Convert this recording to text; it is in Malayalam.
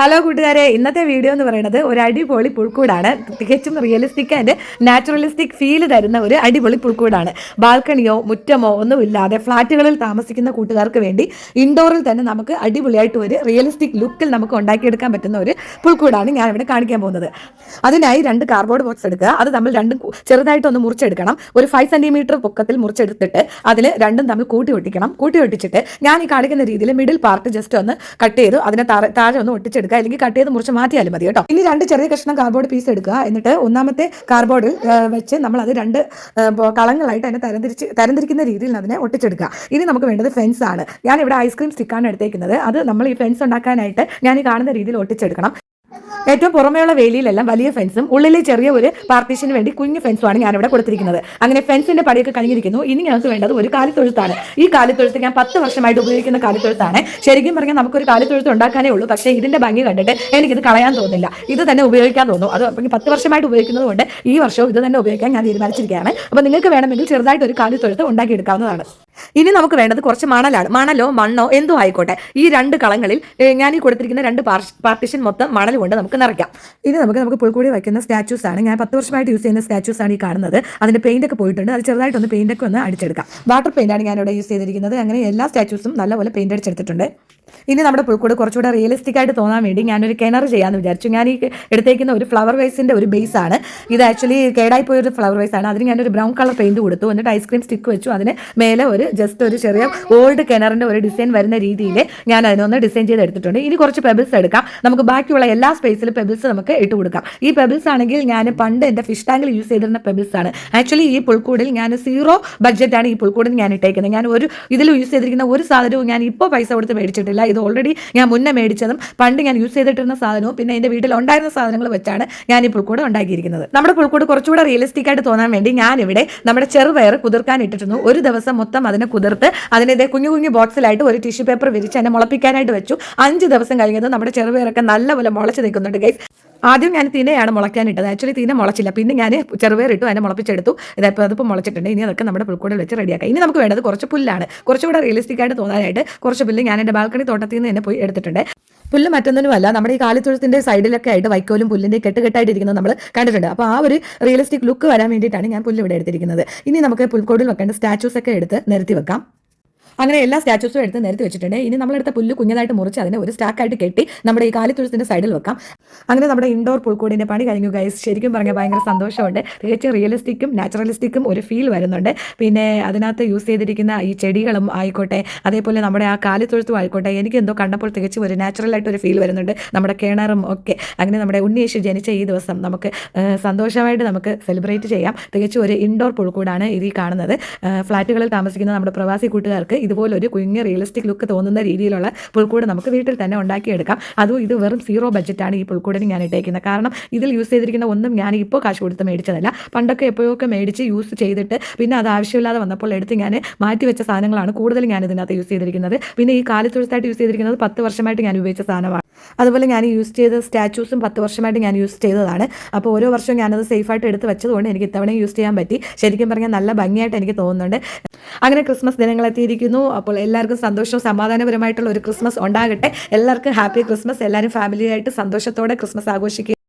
ഹലോ കൂട്ടുകാരെ. ഇന്നത്തെ വീഡിയോ എന്ന് പറയുന്നത് ഒരു അടിപൊളി പുൽക്കൂടാണ്. തികച്ചും റിയലിസ്റ്റിക് ആൻഡ് നാച്ചുറലിസ്റ്റിക് ഫീൽ തരുന്ന ഒരു അടിപൊളി പുൽക്കൂടാണ്. ബാൽക്കണിയോ മുറ്റമോ ഒന്നും ഇല്ലാതെ ഫ്ലാറ്റുകളിൽ താമസിക്കുന്ന കൂട്ടുകാർക്ക് വേണ്ടി ഇൻഡോറിൽ തന്നെ നമുക്ക് അടിപൊളിയായിട്ട് ഒരു റിയലിസ്റ്റിക് ലുക്കിൽ നമുക്ക് ഉണ്ടാക്കിയെടുക്കാൻ പറ്റുന്ന ഒരു പുൽക്കൂടാണ് ഞാൻ ഇവിടെ കാണിക്കാൻ പോകുന്നത്. അതിനായി രണ്ട് കാർബോർഡ് ബോക്സ് എടുക്കുക. അത് നമ്മൾ രണ്ടും ചെറുതായിട്ടൊന്ന് മുറിച്ചെടുക്കണം. ഒരു ഫൈവ് സെന്റിമീറ്റർ പൊക്കത്തിൽ മുറിച്ചെടുത്തിട്ട് അതിൽ രണ്ടും തമ്മിൽ കൂട്ടി ഒട്ടിക്കണം കൂട്ടി ഒട്ടിച്ചിട്ട് ഞാൻ ഈ കാണിക്കുന്ന രീതിയിൽ മിഡിൽ പാർട്ട് ജസ്റ്റ് ഒന്ന് കട്ട് ചെയ്തു. അതിനെ താഴെ ഒന്ന് ഒന്ന് ഒട്ടിച്ചെടുക്കുക അല്ലെങ്കിൽ കട്ട് ചെയ്ത് മുറിച്ച് മാറ്റിയാലും മതി കേട്ടോ. ഇനി രണ്ട് ചെറിയ കഷ്ണം കാർഡ്ബോർഡ് പീസ് എടുക്കുക. എന്നിട്ട് ഒന്നാമത്തെ കാർഡ്ബോർഡിൽ വെച്ച് നമ്മൾ അത് രണ്ട് കളങ്ങളായിട്ട് അതിനെ തരംതിരിച്ച് തരംതിരിക്കുന്ന രീതിയിൽ അതിനെ ഒട്ടിച്ചെടുക്കുക. ഇനി നമുക്ക് വേണ്ടത് ഫെൻസ് ആണ്. ഞാൻ ഇവിടെ ഐസ്ക്രീം സ്റ്റിക്കാണ് എടുത്തേക്കുന്നത്. അത് നമ്മൾ ഈ ഫെൻസ് ഉണ്ടാക്കാനായിട്ട് ഞാൻ ഈ കാണുന്ന രീതിയിൽ ഒട്ടിച്ചെടുക്കണം. ഏറ്റവും പുറമേയുള്ള വേലിയിലെല്ലാം വലിയ ഫെൻസും ഉള്ളിലെ ചെറിയ ഒരു പാർട്ടീഷന് വേണ്ടി കുഞ്ഞു ഫെൻസുമാണ് ഞാൻ ഇവിടെ കൊടുത്തിരിക്കുന്നത്. അങ്ങനെ ഫെൻസിന്റെ പടിയൊക്കെ കഴിഞ്ഞിരിക്കുന്നു ഇനി ഞങ്ങൾക്ക് വേണ്ടത് ഒരു കാലിത്തൊഴുത്താണ്. ഈ കാലിത്തൊഴുത്ത് ഞാൻ പത്ത് വർഷമായിട്ട് ഉപയോഗിക്കുന്ന കാലിത്തൊഴുത്താണ്. ശരിക്കും പറഞ്ഞാൽ നമുക്കൊരു കാലിത്തൊഴുത്ത് ഉണ്ടാക്കാനേ ഉള്ളൂ. പക്ഷേ ഇതിന്റെ ഭംഗി കണ്ടിട്ട് എനിക്കിത് കളയാൻ തോന്നില്ല. ഇത് തന്നെ ഉപയോഗിക്കാൻ തോന്നും. അത് പത്ത് വർഷമായിട്ട് ഉപയോഗിക്കുന്നത് കൊണ്ട് ഈ വർഷവും ഇത് തന്നെ ഉപയോഗിക്കാൻ ഞാൻ തീരുമാനിച്ചിരിക്കുകയാണ്. അപ്പോൾ നിങ്ങൾക്ക് വേണമെങ്കിൽ ചെറുതായിട്ട് ഒരു കാലിത്തൊഴുത്ത് ഉണ്ടാക്കിയെടുക്കാവുന്നതാണ്. ഇനി നമുക്ക് വേണ്ടത് കുറച്ച് മണലാണ്. മണലോ മണ്ണോ എന്തോ ആയിക്കോട്ടെ. ഈ രണ്ട് കളങ്ങളിൽ ഞാൻ ഈ കൊടുത്തിരിക്കുന്ന രണ്ട് പാർട്ടിഷൻ മൊത്തം മണൽ കൊണ്ട് നമുക്ക് നിറയ്ക്കാം. ഇനി നമുക്ക് നമുക്ക് പുൽക്കൂടി വയ്ക്കുന്ന സ്റ്റാച്യൂസ് ആണ്. ഞാൻ പത്ത് വർഷമായിട്ട് യൂസ് ചെയ്യുന്ന സ്റ്റാച്യൂസ് ആണ് ഈ കാണുന്നത്. അതിന്റെ പെയിന്റ് ഒക്കെ പോയിട്ടുണ്ട്. അത് ചെറുതായിട്ടൊന്ന് പെയിന്റ് ഒക്കെ ഒന്ന് അടിച്ചെടുക്കാം. വാട്ടർ പെയിന്റ് ആണ് ഞാൻ ഇവിടെ യൂസ് ചെയ്തിരിക്കുന്നത്. അങ്ങനെ എല്ലാ സ്റ്റാച്യൂസും നല്ലപോലെ പെയിന്റ് അടിച്ചെടുത്തിട്ടുണ്ട്. ഇനി നമ്മുടെ പുൽക്കൂട് കുറച്ചുകൂടെ റിയലിസ്റ്റിക് ആയിട്ട് തോന്നാൻ വേണ്ടി ഞാനൊരു കിണർ ചെയ്യാമെന്ന് വിചാരിച്ചു. ഞാൻ ഈ എടുത്തേക്കുന്ന ഒരു ഫ്ലവർ വൈസിന്റെ ഒരു ബേസ് ആണ്. ഇത് ആക്ച്വലി കേടായി പോയൊരു ഫ്ലവർ വൈസ് ആണ്. അതിന് ഞാനൊരു ബ്രൗൺ കളർ പെയിന്റ് കൊടുത്തു. എന്നിട്ട് ഐസ്ക്രീം സ്റ്റിക്ക് വെച്ചു. അതിന് മേലെ ഒരു ജസ്റ്റ് ഒരു ചെറിയ ഓൾഡ് കിണറിന്റെ ഒരു ഡിസൈൻ വരുന്ന രീതിയിൽ ഞാൻ അതിനൊന്ന് ഡിസൈൻ ചെയ്ത് എടുത്തിട്ടുണ്ട് ഇനി കുറച്ച് പെബിൾസ് എടുക്കാം. നമുക്ക് ബാക്കിയുള്ള എല്ലാ സ്പേസിലും പെബിൾസ് നമുക്ക് ഇട്ട് കൊടുക്കാം. ഈ പെബിൾസ് ആണെങ്കിൽ ഞാൻ പണ്ട് എന്റെ ഫിഷ് ടാങ്കിൽ യൂസ് ചെയ്തിരുന്ന പെബിൾസ് ആണ്. ആക്ച്വലി ഈ പുൽക്കൂടിൽ ഞാൻ സീറോ ബഡ്ജറ്റാണ് ഈ പുൽക്കൂടിൽ ഞാൻ ഇട്ടേക്കുന്നത്. ഞാൻ ഒരു ഇതിൽ യൂസ് ചെയ്തിരിക്കുന്ന ഒരു സാധനവും ഞാൻ ഇപ്പോൾ പൈസ കൊടുത്ത് മേടിച്ചിട്ടില്ല. ഇത് ഓൾറെഡി ഞാൻ മുന്നേ മേടിച്ചതും പണ്ട് ഞാൻ യൂസ് ചെയ്തിട്ടിരുന്ന സാധനവും പിന്നെ എന്റെ വീട്ടിൽ ഉണ്ടായിരുന്ന സാധനങ്ങൾ വെച്ചാണ് ഞാൻ ഈ പുൽക്കൂട് ഉണ്ടാക്കിയിരിക്കുന്നത്. നമ്മുടെ പുൽക്കൂട് കുറച്ചുകൂടെ റിയലിസ്റ്റിക് ആയിട്ട് തോന്നാൻ വേണ്ടി ഞാനിവിടെ നമ്മുടെ ചെറുപയർ കുതിർക്കാൻ ഇട്ടിരുന്നു. ഒരു ദിവസം മൊത്തം അതിനെ കുതിർത്ത് അതിനെ കുഞ്ഞു കുഞ്ഞു ബോക്സിലായിട്ട് ഒരു ടിഷ്യൂ പേപ്പർ വിരിച്ച് അതിനെ മുളപ്പിക്കാനായിട്ട് വെച്ചു. അഞ്ച് ദിവസം കഴിഞ്ഞത് നമ്മുടെ ചെറുപയറൊക്കെ നല്ലപോലെ മുളച്ച് നിൽക്കുന്നുണ്ട് ഗൈസ് ആദ്യം ഞാൻ തിനെയാണ് മുളയ്ക്കാനിട്ടത്. ആക്ച്വലി തിന മുളച്ചില്ല. പിന്നെ ഞാൻ ചെറുപയറിട്ടു അതിനെ മുളപ്പിച്ചെടുത്തു. ഇതായപ്പോൾ അതിപ്പോൾ മുളച്ചിട്ടുണ്ട്. ഇനി അതൊക്കെ നമ്മുടെ പുൽക്കൂടിൽ വെച്ച് റെഡിയാക്കാം ഇനി നമുക്ക് വേണ്ടത് കുറച്ച് പുല്ലാണ്. കുറച്ചുകൂടെ റിയലിസ്റ്റിക് ആയിട്ട് തോന്നാനായിട്ട് കുറച്ച് പുല്ല് ഞാൻ എന്റെ ബാൽക്കണി തോട്ടത്തിൽ നിന്ന് തന്നെ പോയി എടുത്തിട്ടുണ്ട്. പുല്ല് മറ്റൊന്നിനുമല്ല നമ്മുടെ ഈ കാലിത്തൊഴുത്തിന്റെ സൈഡിലൊക്കെ ആയിട്ട് വൈക്കോലും പുല്ലിന്റെ കെട്ടുകെട്ടായിട്ടിരിക്കുന്നത് നമ്മൾ കണ്ടിട്ടുണ്ട്. അപ്പോൾ ആ ഒരു റിയലിസ്റ്റിക് ലുക്ക് വരാൻ വേണ്ടിയിട്ടാണ് ഞാൻ പുല്ല് ഇവിടെ എടുത്തിരിക്കുന്നത്. ഇനി നമുക്ക് പുൽക്കോടിൽ വെക്കേണ്ട സ്റ്റാച്യൂസ് ഒക്കെ എടുത്ത് നിരത്തി വെക്കാം അങ്ങനെ എല്ലാ സ്റ്റാച്യൂസും എടുത്ത് നിരത്തി വെച്ചിട്ടുണ്ട്. ഇനി നമ്മളെടുത്ത പുല്ല് കുഞ്ഞതായിട്ട് മുറിച്ച് അതിനെ ഒരു സ്റ്റാക്കായിട്ട് കെട്ടി നമ്മുടെ ഈ കാലിത്തൊഴുത്തിന്റെ സൈഡിൽ വെക്കാം. അങ്ങനെ നമ്മുടെ ഇൻഡോർ പുൽക്കൂടിന്റെ പണി കഴിഞ്ഞു ഗൈസ് ശരിക്കും പറഞ്ഞാൽ ഭയങ്കര സന്തോഷമുണ്ട്. തികച്ചും റിയലിസ്റ്റിക്കും നാച്ചുറലിസ്റ്റിക്കും ഒരു ഫീൽ വരുന്നുണ്ട്. പിന്നെ അതിനകത്ത് യൂസ് ചെയ്തിരിക്കുന്ന ഈ ചെടികളും ആയിക്കോട്ടെ അതേപോലെ നമ്മുടെ ആ കാലിത്തൊഴുത്തും ആയിക്കോട്ടെ എനിക്ക് എന്തോ കണ്ടപ്പോൾ തികച്ചും ഒരു നാച്ചുറലായിട്ട് ഒരു ഫീൽ വരുന്നുണ്ട്. നമ്മുടെ കിണറും ഒക്കെ. അങ്ങനെ നമ്മുടെ ഉണ്ണിയേശു ജനിച്ച ഈ ദിവസം നമുക്ക് സന്തോഷമായിട്ട് നമുക്ക് സെലിബ്രേറ്റ് ചെയ്യാം. തികച്ചും ഒരു ഇൻഡോർ പുൽക്കൂടാണ് ഇത് ഈ കാണുന്നത്. ഫ്ലാറ്റുകളിൽ താമസിക്കുന്ന നമ്മുടെ പ്രവാസി കൂട്ടുകാർക്ക് ഇതുപോലൊരു കുഞ്ഞ് റിയലിസ്റ്റിക് ലുക്ക് തോന്നുന്ന രീതിയിലുള്ള പുൽക്കൂട് നമുക്ക് വീട്ടിൽ തന്നെ ഉണ്ടാക്കിയെടുക്കാം. അതും ഇത് വെറും സീറോ ബഡ്ജറ്റാണ് ഈ പുൽക്കൂടിന് ഞാൻ ഇട്ടേക്കുന്നത്. കാരണം ഇതിൽ യൂസ് ചെയ്തിരിക്കുന്ന ഒന്നും ഞാൻ ഇപ്പോൾ കാശ് കൊടുത്ത് മേടിച്ചതല്ല. പണ്ടൊക്കെ എപ്പോഴൊക്കെ മേടിച്ച് യൂസ് ചെയ്തിട്ട് പിന്നെ അത് ആവശ്യമില്ലാതെ വന്നപ്പോൾ എടുത്ത് ഞാൻ മാറ്റി വെച്ച സാധനങ്ങളാണ് കൂടുതൽ ഞാൻ ഇതിനകത്ത് യൂസ് ചെയ്തിരിക്കുന്നത്. പിന്നെ ഈ കാലിത്തൊഴുത്തായിട്ട് യൂസ് ചെയ്തിരിക്കുന്നത് പത്ത് വർഷമായിട്ട് ഞാൻ ഉപയോഗിച്ച സാധനമാണ്. അതുപോലെ ഞാൻ യൂസ് ചെയ്ത സ്റ്റാച്യൂസും പത്ത് വർഷമായിട്ട് ഞാൻ യൂസ് ചെയ്തതാണ്. അപ്പോൾ ഓരോ വർഷവും ഞാനത് സേഫായിട്ട് എടുത്ത് വെച്ചതുകൊണ്ട് എനിക്ക് ഇത്തവണയും യൂസ് ചെയ്യാൻ പറ്റി. ശരിക്കും പറഞ്ഞാൽ നല്ല ഭംഗിയായിട്ട് എനിക്ക് തോന്നുന്നുണ്ട്. അങ്ങനെ ക്രിസ്മസ് ദിനങ്ങൾ അപ്പോൾ എല്ലാവർക്കും സന്തോഷവും സമാധാനപരമായിട്ടുള്ള ഒരു ക്രിസ്മസ് ഉണ്ടാകട്ടെ. എല്ലാവർക്കും ഹാപ്പി ക്രിസ്മസ്. എല്ലാവരും ഫാമിലിയായിട്ട് സന്തോഷത്തോടെ ക്രിസ്മസ് ആഘോഷിക്കുക.